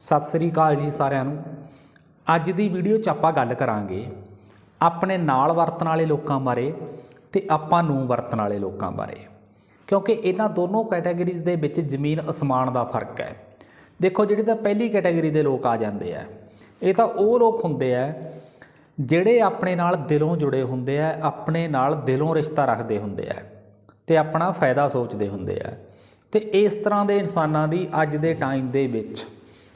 ਸਤਿ ਸ੍ਰੀ ਅਕਾਲ ਜੀ ਸਾਰਿਆਂ ਨੂੰ। ਅੱਜ ਦੀ ਵੀਡੀਓ 'ਚ ਆਪਾਂ ਗੱਲ ਕਰਾਂਗੇ ਆਪਣੇ ਨਾਲ ਵਰਤਣ ਵਾਲੇ ਲੋਕਾਂ ਬਾਰੇ ਤੇ ਆਪਾਂ ਨੂੰ ਵਰਤਣ ਵਾਲੇ ਲੋਕਾਂ ਬਾਰੇ। ਕਿਉਂਕਿ ਇਹਨਾਂ ਦੋਨੋਂ ਕੈਟਾਗਰੀਜ਼ ਦੇ ਵਿੱਚ ਜ਼ਮੀਨ ਅਸਮਾਨ ਦਾ ਫ਼ਰਕ ਹੈ। ਦੇਖੋ ਜਿਹੜੇ ਤਾਂ ਪਹਿਲੀ ਕੈਟਾਗਰੀ ਦੇ ਲੋਕ ਆ ਜਾਂਦੇ ਆ, ਇਹ ਤਾਂ ਉਹ ਲੋਕ ਹੁੰਦੇ ਆ ਜਿਹੜੇ ਆਪਣੇ ਨਾਲ ਦਿਲੋਂ ਜੁੜੇ ਹੁੰਦੇ ਆ, ਆਪਣੇ ਨਾਲ ਦਿਲੋਂ ਰਿਸ਼ਤਾ ਰੱਖਦੇ ਹੁੰਦੇ ਆ ਤੇ ਆਪਣਾ ਫਾਇਦਾ ਸੋਚਦੇ ਹੁੰਦੇ ਆ। ਤੇ ਇਸ ਤਰ੍ਹਾਂ ਦੇ ਇਨਸਾਨਾਂ ਦੀ ਅੱਜ ਦੇ ਟਾਈਮ ਦੇ ਵਿੱਚ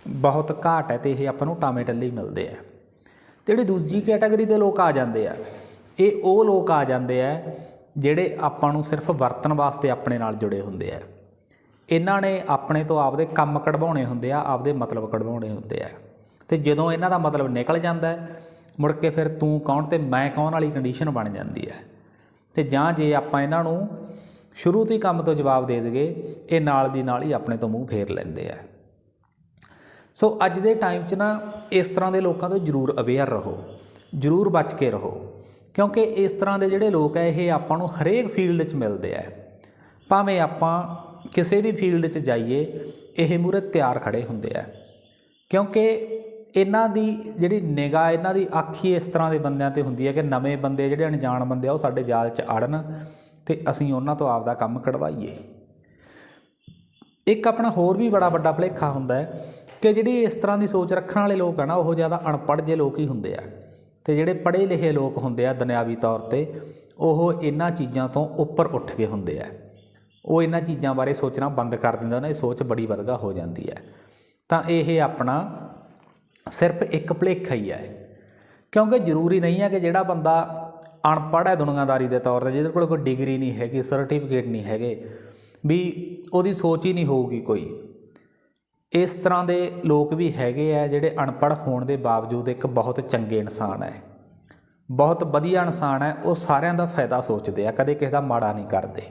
ਬਹੁਤ ਘਾਟ ਹੈ ਤੇ ਇਹ ਆਪਾਂ ਨੂੰ ਟਾਮੇ ਟੱਲੀ ਮਿਲਦੇ ਆ। ਤੇ ਜਿਹੜੀ ਦੂਜੀ ਕੈਟਾਗਰੀ ਦੇ ਲੋਕ ਆ ਜਾਂਦੇ ਆ, ਇਹ ਉਹ ਲੋਕ ਆ ਜਾਂਦੇ ਆ ਜਿਹੜੇ ਆਪਾਂ ਨੂੰ ਸਿਰਫ ਵਰਤਣ ਵਾਸਤੇ ਆਪਣੇ ਨਾਲ ਜੁੜੇ ਹੁੰਦੇ ਆ। ਇਹਨਾਂ ਨੇ ਆਪਣੇ ਤੋਂ ਆਪਦੇ ਕੰਮ ਕਢਵਾਉਣੇ ਹੁੰਦੇ ਆ, ਆਪਦੇ ਮਤਲਬ ਕਢਵਾਉਣੇ ਹੁੰਦੇ ਆ। ਤੇ ਜਦੋਂ ਇਹਨਾਂ ਦਾ ਮਤਲਬ ਨਿਕਲ ਜਾਂਦਾ ਮੁੜ ਕੇ ਫਿਰ ਤੂੰ ਕੌਣ ਤੇ ਮੈਂ ਕੌਣ ਵਾਲੀ ਕੰਡੀਸ਼ਨ ਬਣ ਜਾਂਦੀ ਹੈ। ਤੇ ਜਾਂ ਜੇ ਆਪਾਂ ਇਹਨਾਂ ਨੂੰ ਸ਼ੁਰੂ ਤੋਂ ਹੀ ਕੰਮ ਤੋਂ ਜਵਾਬ ਦੇ ਦਈਏ, ਇਹ ਨਾਲ ਦੀ ਨਾਲ ਹੀ ਆਪਣੇ ਤੋਂ ਮੂੰਹ ਫੇਰ ਲੈਂਦੇ ਆ। ਸੋ ਅੱਜ ਦੇ ਟਾਈਮ 'ਚ ਨਾ ਇਸ ਤਰ੍ਹਾਂ ਦੇ ਲੋਕਾਂ ਤੋਂ ਜ਼ਰੂਰ ਅਵੇਅਰ ਰਹੋ, ਜ਼ਰੂਰ ਬਚ ਕੇ ਰਹੋ, ਕਿਉਂਕਿ ਇਸ ਤਰ੍ਹਾਂ ਦੇ ਜਿਹੜੇ ਲੋਕ ਹੈ ਇਹ ਆਪਾਂ ਨੂੰ ਹਰੇਕ ਫੀਲਡ 'ਚ ਮਿਲਦੇ ਆ। ਭਾਵੇਂ ਆਪਾਂ ਕਿਸੇ ਵੀ ਫੀਲਡ 'ਚ ਜਾਈਏ, ਇਹ ਮੂਰੇ ਤਿਆਰ ਖੜੇ ਹੁੰਦੇ ਆ। ਕਿਉਂਕਿ ਇਹਨਾਂ ਦੀ ਜਿਹੜੀ ਨਿਗਾਹ, ਇਹਨਾਂ ਦੀ ਅੱਖ ਹੀ ਇਸ ਤਰ੍ਹਾਂ ਦੇ ਬੰਦਿਆਂ ਤੇ ਹੁੰਦੀ ਹੈ ਕਿ ਨਵੇਂ ਬੰਦੇ, ਜਿਹੜੇ ਅਣਜਾਣ ਬੰਦੇ ਆ, ਉਹ ਸਾਡੇ ਜਾਲ 'ਚ ਅੜਨ ਤੇ ਅਸੀਂ ਉਹਨਾਂ ਤੋਂ ਆਪਦਾ ਕੰਮ ਕਢਵਾਈਏ। ਇੱਕ ਆਪਣਾ ਹੋਰ ਵੀ ਬੜਾ ਵੱਡਾ ਭੁਲੇਖਾ ਹੁੰਦਾ ਹੈ ਕਿ ਜਿਹੜੀ ਇਸ ਤਰ੍ਹਾਂ ਦੀ ਸੋਚ ਰੱਖਣ ਵਾਲੇ ਲੋਕ ਆ ਨਾ, ਉਹ ਜ਼ਿਆਦਾ ਅਣਪੜ੍ਹ ਜੇ ਲੋਕ ਹੀ ਹੁੰਦੇ ਆ। ਤੇ ਜਿਹੜੇ ਪੜ੍ਹੇ ਲਿਖੇ ਲੋਕ ਹੁੰਦੇ ਆ ਦੁਨਿਆਵੀ ਤੌਰ ਤੇ, ਉਹ ਇਹਨਾਂ ਚੀਜ਼ਾਂ ਤੋਂ ਉੱਪਰ ਉੱਠ ਕੇ ਹੁੰਦੇ ਆ। ਉਹ ਇਹਨਾਂ ਚੀਜ਼ਾਂ ਬਾਰੇ ਸੋਚਣਾ ਬੰਦ ਕਰ ਦਿੰਦਾ ਉਹਨਾਂ ਦੀ ਸੋਚ ਬੜੀ ਵਰਗਾ ਹੋ ਜਾਂਦੀ ਹੈ ਤਾਂ ਇਹ ਆਪਣਾ ਸਿਰਫ ਇੱਕ ਭੁਲੇਖਾ ਹੀ ਹੈ ਕਿਉਂਕਿ ਜ਼ਰੂਰੀ ਨਹੀਂ ਹੈ ਕਿ ਜਿਹੜਾ ਬੰਦਾ ਅਨਪੜ੍ਹ ਹੈ ਦੁਨੀਆਦਾਰੀ ਦੇ ਤੌਰ ਤੇ, ਜਿਹਦੇ ਕੋਲ ਕੋਈ ਡਿਗਰੀ ਨਹੀਂ ਹੈਗੀ, ਸਰਟੀਫਿਕੇਟ ਨਹੀਂ ਹੈਗੇ, ਵੀ ਉਹਦੀ ਸੋਚ ਹੀ ਨਹੀਂ ਹੋਊਗੀ ਕੋਈ। ਇਸ ਤਰ੍ਹਾਂ ਦੇ ਲੋਕ ਵੀ ਹੈਗੇ ਆ ਜਿਹੜੇ ਅਨਪੜ੍ਹ ਹੋਣ ਦੇ ਬਾਵਜੂਦ ਇੱਕ ਬਹੁਤ ਚੰਗੇ ਇਨਸਾਨ ਹੈ। ਬਹੁਤ ਵਧੀਆ ਇਨਸਾਨ ਹੈ, ਉਹ ਸਾਰਿਆਂ ਦਾ ਫਾਇਦਾ ਸੋਚਦੇ ਆ, ਕਦੇ ਕਿਸੇ ਦਾ ਮਾੜਾ ਨਹੀਂ ਕਰਦੇ।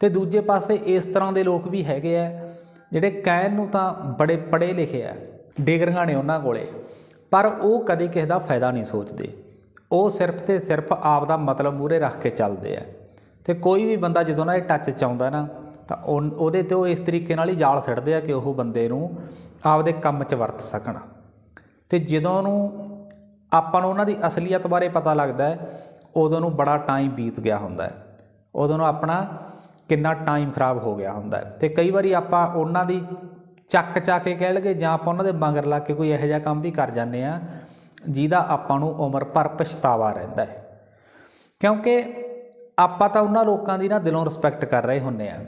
ਤੇ ਦੂਜੇ ਪਾਸੇ ਇਸ ਤਰ੍ਹਾਂ ਦੇ ਲੋਕ ਵੀ ਹੈਗੇ ਆ ਜਿਹੜੇ ਕਹਿਣ ਨੂੰ ਤਾਂ ਬੜੇ ਪੜ੍ਹੇ ਲਿਖੇ ਆ, ਡਿਗਰੀਆਂ ਨੇ ਉਹਨਾਂ ਕੋਲੇ, ਪਰ ਉਹ ਕਦੇ ਕਿਸੇ ਦਾ ਫਾਇਦਾ ਨਹੀਂ ਸੋਚਦੇ। ਉਹ ਸਿਰਫ ਤੇ ਸਿਰਫ ਆਪ ਦਾ ਮਤਲਬ ਮੂਰੇ ਰੱਖ ਕੇ ਚੱਲਦੇ ਆ। ਤੇ ਕੋਈ ਵੀ ਬੰਦਾ ਜਦੋਂ ਨਾ ਇਹ ਟੱਚ ਚ ਆਉਂਦਾ ਨਾ ਤਾਂ ਉਹ- ਉਹਦੇ ਤੇ ਉਹ ਇਸ ਤਰੀਕੇ ਨਾਲ ਹੀ ਜਾਲ ਸਿੱਟਦੇ ਆ ਕਿ ਉਹ ਬੰਦੇ ਨੂੰ ਆਪਦੇ ਕੰਮ 'ਚ ਵਰਤ ਸਕਣ। ਤੇ ਜਦੋਂ ਨੂੰ ਆਪਾਂ ਨੂੰ ਉਹਨਾਂ ਦੀ ਅਸਲੀਅਤ ਬਾਰੇ ਪਤਾ ਲੱਗਦਾ ਹੈ, ਉਦੋਂ ਨੂੰ ਬੜਾ ਟਾਈਮ ਬੀਤ ਗਿਆ ਹੁੰਦਾ ਹੈ। ਉਦੋਂ ਨੂੰ ਆਪਣਾ ਕਿੰਨਾ ਟਾਈਮ ਖਰਾਬ ਹੋ ਗਿਆ ਹੁੰਦਾ ਹੈ। ਤੇ ਕਈ ਵਾਰੀ ਆਪਾਂ ਉਹਨਾਂ ਦੀ ਚੱਕ ਚਾ ਕੇ ਕਹਿ ਲਗੇ ਜਾਂ ਆਪਾਂ ਉਹਨਾਂ ਦੇ ਮੰਗਰ ਲੱਗ ਕੇ ਕੋਈ ਇਹੋ ਜਿਹਾ ਕੰਮ ਵੀ ਕਰ ਜਾਂਦੇ ਆ ਜਿਹਦਾ ਆਪਾਂ ਨੂੰ ਉਮਰ ਭਰ ਪਛਤਾਵਾ ਰਹਿੰਦਾ ਹੈ। ਕਿਉਂਕਿ ਆਪਾਂ ਤਾਂ ਉਹਨਾਂ ਲੋਕਾਂ ਦੀ ਨਾ ਦਿਲੋਂ ਰਿਸਪੈਕਟ ਕਰ ਰਹੇ ਹੁੰਨੇ ਆ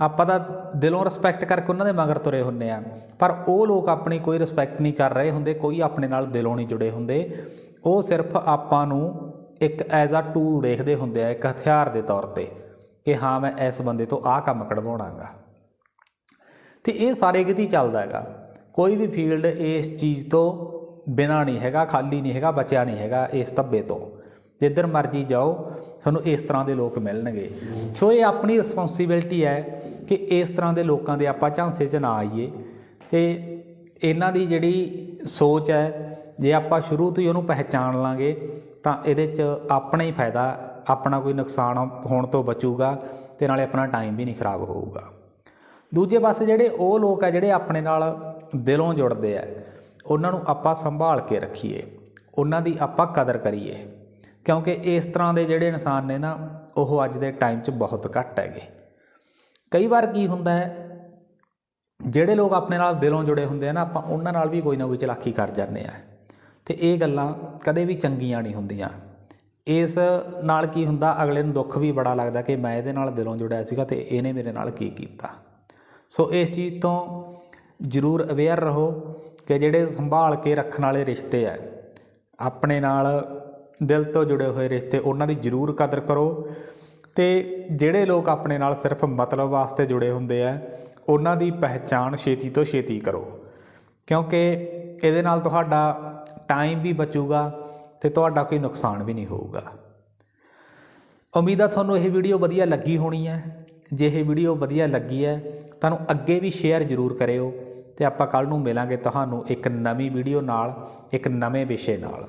ਆਪਾਂ ਤਾਂ ਦਿਲੋਂ ਰਿਸਪੈਕਟ ਕਰਕੇ ਉਹਨਾਂ ਦੇ ਮਗਰ ਤੁਰੇ ਹੁੰਨੇ ਆ। ਪਰ ਉਹ ਲੋਕ ਆਪਣੀ ਕੋਈ ਰਿਸਪੈਕਟ ਨਹੀਂ ਕਰ ਰਹੇ ਹੁੰਦੇ, ਕੋਈ ਆਪਣੇ ਨਾਲ ਦਿਲੋਂ ਨਹੀਂ ਜੁੜੇ ਹੁੰਦੇ। ਉਹ ਸਿਰਫ ਆਪਾਂ ਨੂੰ ਇੱਕ ਐਜ਼ ਅ ਟੂਲ ਦੇਖਦੇ ਹੁੰਦੇ ਆ, ਇੱਕ ਹਥਿਆਰ ਦੇ ਤੌਰ ਤੇ ਕਿ ਹਾਂ, ਮੈਂ ਇਸ ਬੰਦੇ ਤੋਂ ਆਹ ਕੰਮ ਕਢਵਾਉਣਾਗਾ। ਤੇ ਇਹ ਸਾਰੇ ਕਿਤੇ ਚੱਲਦਾ ਹੈਗਾ। ਕੋਈ ਵੀ ਫੀਲਡ ਇਸ ਚੀਜ਼ ਤੋਂ ਬਿਨਾ ਨਹੀਂ ਹੈਗਾ, ਖਾਲੀ ਨਹੀਂ ਹੈਗਾ, ਬਚਿਆ ਨਹੀਂ ਹੈਗਾ ਇਸ ਧੱਬੇ ਤੋਂ। ਜਿੱਧਰ ਮਰਜ਼ੀ ਜਾਓ ਤੁਹਾਨੂੰ ਇਸ ਤਰ੍ਹਾਂ ਦੇ ਲੋਕ ਮਿਲਣਗੇ। ਸੋ ਇਹ ਆਪਣੀ ਰਿਸਪੌਂਸਿਬਿਲਟੀ ਹੈ ਕਿ ਇਸ ਤਰ੍ਹਾਂ ਦੇ ਲੋਕਾਂ ਦੇ ਆਪਾਂ ਝਾਂਸੇ 'ਚ ਨਾ ਆਈਏ। ਤੇ ਇਹਨਾਂ ਦੀ ਜਿਹੜੀ ਸੋਚ ਹੈ, ਜੇ ਆਪਾਂ ਸ਼ੁਰੂ ਤੋਂ ਹੀ ਉਹਨੂੰ ਪਹਿਚਾਣ ਲਾਂਗੇ, ਤਾਂ ਇਹਦੇ 'ਚ ਆਪਣਾ ਹੀ ਫਾਇਦਾ, ਆਪਣਾ ਕੋਈ ਨੁਕਸਾਨ ਹੋਣ ਤੋਂ ਬਚੂਗਾ ਤੇ ਨਾਲੇ ਆਪਣਾ ਟਾਈਮ ਵੀ ਨਹੀਂ ਖਰਾਬ ਹੋਊਗਾ। ਦੂਜੇ ਪਾਸੇ ਜਿਹੜੇ ਉਹ ਲੋਕ ਆ ਜਿਹੜੇ ਆਪਣੇ ਨਾਲ ਦਿਲੋਂ ਜੁੜਦੇ ਆ, ਉਹਨਾਂ ਨੂੰ ਆਪਾਂ ਸੰਭਾਲ ਕੇ ਰੱਖੀਏ। ਉਹਨਾਂ ਦੀ ਆਪਾਂ ਕਦਰ ਕਰੀਏ। ਕਿਉਂਕਿ ਇਸ ਤਰ੍ਹਾਂ ਦੇ ਜਿਹੜੇ ਇਨਸਾਨ ਨੇ ਨਾ, ਉਹ ਅੱਜ ਦੇ ਟਾਈਮ 'ਚ ਬਹੁਤ ਘੱਟ ਹੈਗੇ। ਕਈ ਵਾਰ ਕੀ ਹੁੰਦਾ ਹੈ, ਜਿਹੜੇ ਲੋਕ ਆਪਣੇ ਨਾਲ ਦਿਲੋਂ ਜੁੜੇ ਹੁੰਦੇ ਆ ਨਾ, ਆਪਾਂ ਉਹਨਾਂ ਨਾਲ ਵੀ ਕੋਈ ਨਾ ਕੋਈ ਚਲਾਕੀ ਕਰ ਜਾਂਦੇ ਆ। ਤੇ ਇਹ ਗੱਲਾਂ ਕਦੇ ਵੀ ਚੰਗੀਆਂ ਨਹੀਂ ਹੁੰਦੀਆਂ। ਇਸ ਨਾਲ ਕੀ ਹੁੰਦਾ, ਅਗਲੇ ਨੂੰ ਦੁੱਖ ਵੀ ਬੜਾ ਲੱਗਦਾ ਕਿ ਮੈਂ ਇਹਦੇ ਨਾਲ ਦਿਲੋਂ ਜੁੜਿਆ ਸੀਗਾ ਤੇ ਇਹਨੇ ਮੇਰੇ ਨਾਲ ਕੀ ਕੀਤਾ। ਸੋ ਇਸ ਚੀਜ਼ ਤੋਂ ਜ਼ਰੂਰ ਅਵੇਅਰ ਰਹੋ ਕਿ ਜਿਹੜੇ ਸੰਭਾਲ ਕੇ ਰੱਖਣ ਵਾਲੇ ਰਿਸ਼ਤੇ ਆ, ਆਪਣੇ ਨਾਲ ਦਿਲ ਤੋਂ ਜੁੜੇ ਹੋਏ ਰਿਸ਼ਤੇ ਉਹਨਾਂ ਦੀ ਜ਼ਰੂਰ ਕਦਰ ਕਰੋ। ਤੇ ਜਿਹੜੇ ਲੋਕ ਆਪਣੇ ਨਾਲ ਸਿਰਫ ਮਤਲਬ ਵਾਸਤੇ ਜੁੜੇ ਹੁੰਦੇ ਆ, ਉਹਨਾਂ ਦੀ ਪਹਿਚਾਣ ਛੇਤੀ ਤੋਂ ਛੇਤੀ ਕਰੋ। ਕਿਉਂਕਿ ਇਹਦੇ ਨਾਲ ਤੁਹਾਡਾ ਟਾਈਮ ਵੀ ਬਚੂਗਾ ਤੇ ਤੁਹਾਡਾ ਕੋਈ ਨੁਕਸਾਨ ਵੀ ਨਹੀਂ ਹੋਊਗਾ। ਉਮੀਦ ਆ ਤੁਹਾਨੂੰ ਇਹ ਵੀਡੀਓ ਵਧੀਆ ਲੱਗੀ ਹੋਣੀ ਹੈ। ਜੇ ਇਹ ਵੀਡੀਓ ਵਧੀਆ ਲੱਗੀ ਹੈ, ਤੁਹਾਨੂੰ ਅੱਗੇ ਵੀ ਸ਼ੇਅਰ ਜ਼ਰੂਰ ਕਰਿਓ ਤੇ ਆਪਾਂ ਕੱਲ ਨੂੰ ਮਿਲਾਂਗੇ ਤੁਹਾਨੂੰ ਇੱਕ ਨਵੀਂ ਵੀਡੀਓ ਨਾਲ, ਇੱਕ ਨਵੇਂ ਵਿਸ਼ੇ ਨਾਲ।